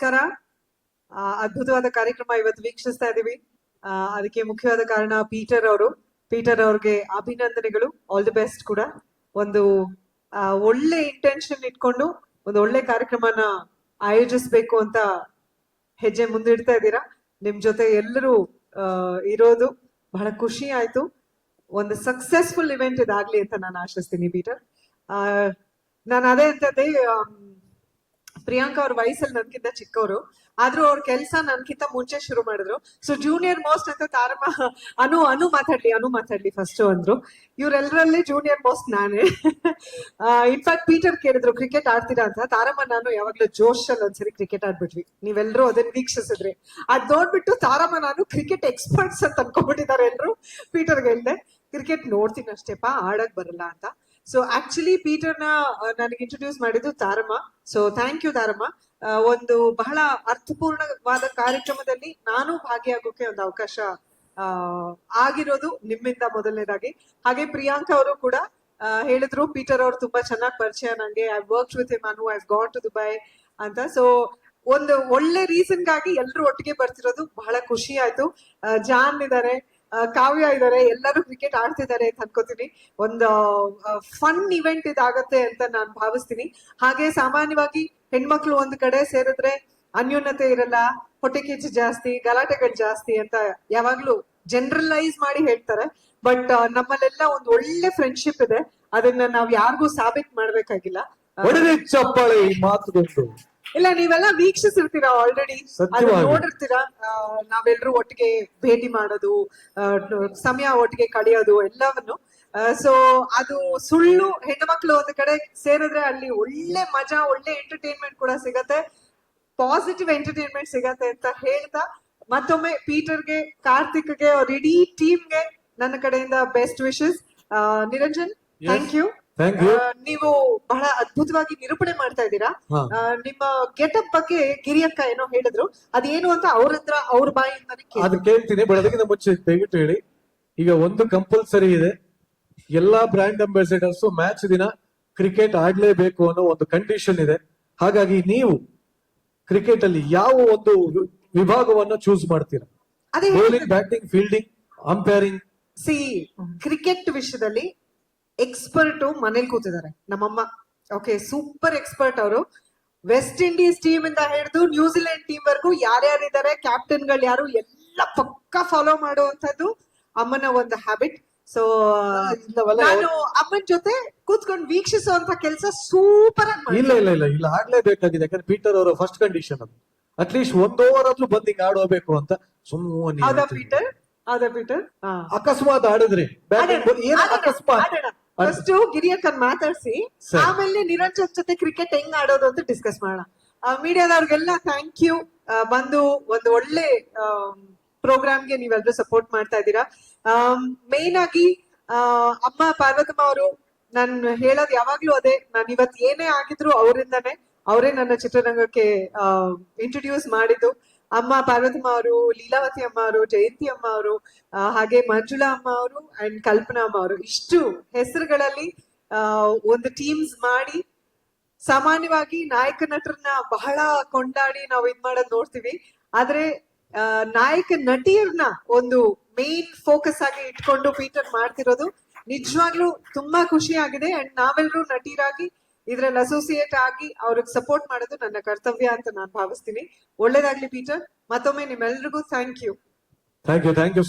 ನಮಸ್ಕಾರ. ಅದ್ಭುತವಾದ ಕಾರ್ಯಕ್ರಮ ಇವತ್ತು ವೀಕ್ಷಿಸ್ತಾ ಇದೀವಿ ಅದಕ್ಕೆ ಮುಖ್ಯವಾದ ಕಾರಣ ಪೀಟರ್ ಅವರು. ಪೀಟರ್ ಅವ್ರಿಗೆ ಅಭಿನಂದನೆಗಳು. ಆಲ್ ದಿ ಬೆಸ್ಟ್ ಕೂಡ. ಒಂದು ಒಳ್ಳೆ ಇಂಟೆನ್ಷನ್ ಇಟ್ಕೊಂಡು ಒಂದು ಒಳ್ಳೆ ಕಾರ್ಯಕ್ರಮನ ಆಯೋಜಿಸ್ಬೇಕು ಅಂತ ಹೆಜ್ಜೆ ಮುಂದಿಡ್ತಾ ಇದ್ದೀರಾ? ನಿಮ್ ಜೊತೆ ಎಲ್ಲರೂ ಇರೋದು ಬಹಳ ಖುಷಿ ಆಯ್ತು. ಒಂದು ಸಕ್ಸಸ್ಫುಲ್ ಇವೆಂಟ್ ಇದಾಗ್ಲಿ ಅಂತ ನಾನು ಆಶಿಸ್ತೀನಿ ಪೀಟರ್. ನಾನು ಅದೇ ಅಂತದೇ ಪ್ರಿಯಾಂಕಾ ಅವ್ರ ವಯಸ್ಸಲ್ಲಿ ನನ್ಕಿಂತ ಚಿಕ್ಕವರು. ಆದ್ರೂ ಅವ್ರ ಕೆಲಸ ನನ್ಕಿಂತ ಮುಂಚೆ ಶುರು ಮಾಡಿದ್ರು. ಸೊ ಜೂನಿಯರ್ ಮೋಸ್ಟ್ ಅಂತ ತಾರಮ್ಮ, ಅನು ಅನು ಮಾತಾಡ್ಲಿ ಅನು ಮಾತಾಡ್ಲಿ ಫಸ್ಟ್ ಅಂದ್ರು. ಇವ್ರೆಲ್ಲರಲ್ಲಿ ಜೂನಿಯರ್ ಮೋಸ್ಟ್ ನಾನೇ. ಇನ್ಫ್ಯಾಕ್ಟ್ ಪೀಟರ್ ಕೇಳಿದ್ರು ಕ್ರಿಕೆಟ್ ಆಡ್ತೀರಾ ಅಂತ? ತಾರಮ್ಮ, ನಾನು ಯಾವಾಗ್ಲೂ ಜೋಶ್ ಅಲ್ಲಿ ಒಂದ್ಸರಿ ಕ್ರಿಕೆಟ್ ಆಡ್ಬಿಟ್ವಿ. ನೀವೆಲ್ಲರೂ ಅದನ್ನ ವೀಕ್ಷಿಸಿದ್ರಿ. ಅದ್ ನೋಡ್ಬಿಟ್ಟು ತಾರಮ್ಮ, ನಾನು ಕ್ರಿಕೆಟ್ ಎಕ್ಸ್ಪರ್ಟ್ಸ್ ಅಂತ ಅನ್ಕೊಂಡ್ಬಿಟ್ಟಿದ್ದಾರೆ ಎಲ್ರು. ಪೀಟರ್ಗೆ ಹೇಳ್ದೆ ಕ್ರಿಕೆಟ್ ನೋಡ್ತೀನಿ ಅಷ್ಟೇಪ್ಪ ಆಡಕ್ ಬರಲ್ಲ ಅಂತ. ಸೊ ಆಕ್ಚುಲಿ ಪೀಟರ್ನ ನನಗೆ ಇಂಟ್ರೊಡ್ಯೂಸ್ ಮಾಡಿದ್ದು Taramma. So thank you Taramma. ಒಂದು ಬಹಳ ಅರ್ಥಪೂರ್ಣವಾದ ಕಾರ್ಯಕ್ರಮದಲ್ಲಿ ನಾನು ಭಾಗಿಯಾಗೋಕೆ ಒಂದು ಅವಕಾಶ ಆಗಿರೋದು ನಿಮ್ಮಿಂದ ಮೊದಲನೇದಾಗಿ. ಹಾಗೆ ಪ್ರಿಯಾಂಕಾ ಅವರು ಕೂಡ ಹೇಳಿದ್ರು ಪೀಟರ್ ಅವರು ತುಂಬಾ ಚೆನ್ನಾಗಿ ಪರಿಚಯ ನಂಗೆ. I work with M Anu I got to Dubai ಅಂತ. ಸೊ ಒಂದು ಒಳ್ಳೆ ರೀಸನ್ಗಾಗಿ ಎಲ್ಲರೂ ಒಟ್ಟಿಗೆ ಬರ್ತಿರೋದು ಬಹಳ ಖುಷಿ ಆಯ್ತು. ಜಾನ್ ಇದಾರೆ. ಆ, ಕಾವ್ಯ ಇದಾರೆ, ಎಲ್ಲರೂ ಕ್ರಿಕೆಟ್ ಆಡ್ತಿದ್ದಾರೆ ಅಂತ ಅನ್ಕೋತೀನಿ. ಒಂದು ಫನ್ ಇವೆಂಟ್ ಇದಾಗತ್ತೆ ಅಂತ ನಾನು ಭಾವಿಸ್ತೀನಿ. ಹಾಗೆ ಸಾಮಾನ್ಯವಾಗಿ ಹೆಣ್ಮಕ್ಳು ಒಂದ್ ಕಡೆ ಸೇರಿದ್ರೆ ಅನ್ಯೋನ್ಯತೆ ಇರಲ್ಲ, ಹೊಟ್ಟೆ ಕಿಚ್ಚು ಜಾಸ್ತಿ, ಗಲಾಟೆಗಳು ಜಾಸ್ತಿ ಅಂತ ಯಾವಾಗ್ಲೂ ಜನರಲೈಸ್ ಮಾಡಿ ಹೇಳ್ತಾರೆ. ಬಟ್ ನಮ್ಮಲ್ಲೆಲ್ಲ ಒಂದು ಒಳ್ಳೆ ಫ್ರೆಂಡ್ಶಿಪ್ ಇದೆ. ಅದನ್ನ ನಾವ್ ಯಾರಿಗೂ ಸಾಬೀತ್ ಮಾಡ್ಬೇಕಾಗಿಲ್ಲ. ಚಪ್ಪಾಳೆ ಈ ಇಲ್ಲ ನೀವೆಲ್ಲ ವೀಕ್ಷಿಸಿರ್ತೀರಾ ಆಲ್ರೆಡಿ. ನೋಡಿರ್ತೀರಾ? ನಾವೆಲ್ಲರೂ ಒಟ್ಟಿಗೆ ಭೇಟಿ ಮಾಡೋದು ಸಮಯ ಒಟ್ಟಿಗೆ ಕಳೆಯೋದು ಎಲ್ಲವನ್ನು. ಸೊ ಅದು ಸುಳ್ಳು ಹೆಣ್ಮಕ್ಳು ಒಂದು ಕಡೆ ಸೇರಿದ್ರೆ ಅಲ್ಲಿ ಒಳ್ಳೆ ಮಜಾ ಒಳ್ಳೆ ಎಂಟರ್ಟೈನ್ಮೆಂಟ್ ಕೂಡ ಸಿಗತ್ತೆ. ಪಾಸಿಟಿವ್ ಎಂಟರ್ಟೈನ್ಮೆಂಟ್ ಸಿಗತ್ತೆ ಅಂತ ಹೇಳ್ತಾ ಮತ್ತೊಮ್ಮೆ ಪೀಟರ್ಗೆ ಕಾರ್ತಿಕ್ಗೆ ಅವ್ರ ಇಡೀ ಟೀಮ್ಗೆ ನನ್ನ ಕಡೆಯಿಂದ best wishes Niranjan thank you ನೀವು ಬಹಳ ಅದ್ಭುತವಾಗಿ ನಿರೂಪಣೆ ಮಾಡ್ತಾ ಇದ್ದೀರಾ? ನಿಮ್ಮ ಗೆಟಪ್ ಬಗ್ಗೆ ಗಿರಿಯಕ್ಕ ಏನೋ ಹೇಳಿದ್ರು. ಅದೇನು ಅಂತ ಅವ್ರ ಹತ್ರ ಅವ್ರ ಬಾಯಿಂದ ಅದು ಕೇಳ್ತೀನಿ. ಅದಕ್ಕಿಂತ ಮುಂಚೆ ದಯವಿಟ್ಟು ಹೇಳಿ. ಈಗ ಒಂದು ಕಂಪಲ್ಸರಿ ಇದೆ. ಎಲ್ಲಾ ಬ್ರ್ಯಾಂಡ್ ಅಂಬಾಸಿಡರ್ಸ್ ಮ್ಯಾಚ್ ದಿನ ಕ್ರಿಕೆಟ್ ಆಡ್ಲೇಬೇಕು ಅನ್ನೋ ಒಂದು ಕಂಡೀಷನ್ ಇದೆ. ಹಾಗಾಗಿ ನೀವು ಕ್ರಿಕೆಟ್ ಅಲ್ಲಿ ಯಾವ ಒಂದು ವಿಭಾಗವನ್ನು ಚೂಸ್ ಮಾಡ್ತೀರಾ? Bowling batting fielding umpiring C cricket ವಿಷಯದಲ್ಲಿ ಎಕ್ಸ್ಪರ್ಟ್ ಮನೇಲಿ ಕೂತಿದ್ದಾರೆ. ನಮ್ಮಮ್ಮ ಓಕೆ ಸೂಪರ್ ಎಕ್ಸ್ಪರ್ಟ್ ಅವರು. ವೆಸ್ಟ್ ಇಂಡೀಸ್ ಟೀಮ್ ಇಂದ ಹಿಡಿದು ನ್ಯೂಜಿಲೆಂಡ್ ಟೀಮ್ ವರ್ಗೂ ಯಾರ್ಯಾರಿದ್ದಾರೆ ಕ್ಯಾಪ್ಟನ್ಗಳು ಯಾರು ಎಲ್ಲ ಪಕ್ಕ ಫಾಲೋ ಮಾಡುವಂತದ್ದು ಅಮ್ಮನ ಒಂದು ಹ್ಯಾಬಿಟ್ ಸೊ ನಾನು ಅಮ್ಮನ ಜೊತೆ ಕೂತ್ಕೊಂಡು ವೀಕ್ಷಿಸುವಂತ ಕೆಲಸ ಸೂಪರ್ ಆಗಿ ಇಲ್ಲ ಇಲ್ಲ ಇಲ್ಲ ಇಲ್ಲ ಆಗ್ಲೇಬೇಕಾಗಿದೆ. ಯಾಕಂದ್ರೆ ಪೀಟರ್ ಅವರ ಫಸ್ಟ್ ಕಂಡೀಷನ್ ಅದು. ಅಟ್ಲೀಸ್ಟ್ ಒಂದ್ ಓವರ್ ಆದ್ರೂ ಬಂದ್ ಹಿಂಗ್ ಆಡೋಬೇಕು ಅಂತ ಸುಮ್ಮನೆ ಪೀಟರ್ ಅಕಸ್ಮಾತ್ ಆಡಿದ್ರಿ. ಅಕಸ್ಮಾತ್? ಫಸ್ಟ್ ಗಿರಿಯಕ್ಕನ್ ಮಾತಾಡ್ಸಿ. ಸರಿ. ಆಮೇಲೆ ನಿರಂಜನ್ ಜೊತೆ ಕ್ರಿಕೆಟ್ ಹೆಂಗ್ ಆಡೋದು ಅಂತ ಡಿಸ್ಕಸ್ ಮಾಡೋಣ. ಮೀಡಿಯಾದವ್ರಿಗೆಲ್ಲ ಥ್ಯಾಂಕ್ ಯು ಬಂದು ಒಂದು ಒಳ್ಳೆ ಪ್ರೋಗ್ರಾಮ್ಗೆ ನೀವೆಲ್ಲರೂ ಸಪೋರ್ಟ್ ಮಾಡ್ತಾ ಇದ್ದೀರಾ. ಮೇನ್ ಆಗಿ ಆ, ಅಮ್ಮ ಪಾರ್ವತಮ್ಮ ಅವರು ನಾನು ಹೇಳೋದು ಯಾವಾಗ್ಲೂ ಅದೇ. ನಾನು ಇವತ್ತು ಏನೇ ಆಗಿದ್ರು ಅವರಿಂದಾನೆ ಅವರೇ ನನ್ನ ಚಿತ್ರರಂಗಕ್ಕೆ ಇಂಟ್ರೊಡ್ಯೂಸ್ ಮಾಡಿದ್ದು. ಅಮ್ಮ ಪಾರ್ವತಮ್ಮ ಅವರು ಲೀಲಾವತಿ ಅಮ್ಮ ಅವರು ಜಯಂತಿ ಅಮ್ಮ ಅವರು ಹಾಗೆ ಮಂಜುಳಾ ಅಮ್ಮ ಅವರು ಅಂಡ್ ಕಲ್ಪನಾ ಅಮ್ಮ ಅವರು ಇಷ್ಟು ಹೆಸರುಗಳಲ್ಲಿ ಒಂದು ಟೀಮ್ಸ್ ಮಾಡಿ ಸಾಮಾನ್ಯವಾಗಿ ನಾಯಕ ನಟರನ್ನ ಬಹಳ ಕೊಂಡಾಡಿ ನಾವು ಇದ್ ಮಾಡೋದ್ ನೋಡ್ತೀವಿ. ಆದ್ರೆ ನಾಯಕ ನಟಿಯರ್ನ ಒಂದು ಮೇನ್ ಫೋಕಸ್ ಆಗಿ ಇಟ್ಕೊಂಡು ಪೀಟರ್ ಮಾಡ್ತಿರೋದು ನಿಜವಾಗ್ಲೂ ತುಂಬಾ ಖುಷಿ ಆಗಿದೆ ಅಂಡ್ ನಾವೆಲ್ಲರೂ ನಟಿಯರಾಗಿ ಇದ್ರಲ್ಲಿ ಅಸೋಸಿಯೇಟ್ ಆಗಿ ಅವ್ರಿಗೆ ಸಪೋರ್ಟ್ ಮಾಡೋದು ನನ್ನ ಕರ್ತವ್ಯ ಅಂತ ನಾನು ಭಾವಿಸ್ತೀನಿ. ಒಳ್ಳೇದಾಗ್ಲಿ ಪೀಟರ್. ಮತ್ತೊಮ್ಮೆ ನಿಮ್ಮೆಲ್ರಿಗೂ thank you thank you thank you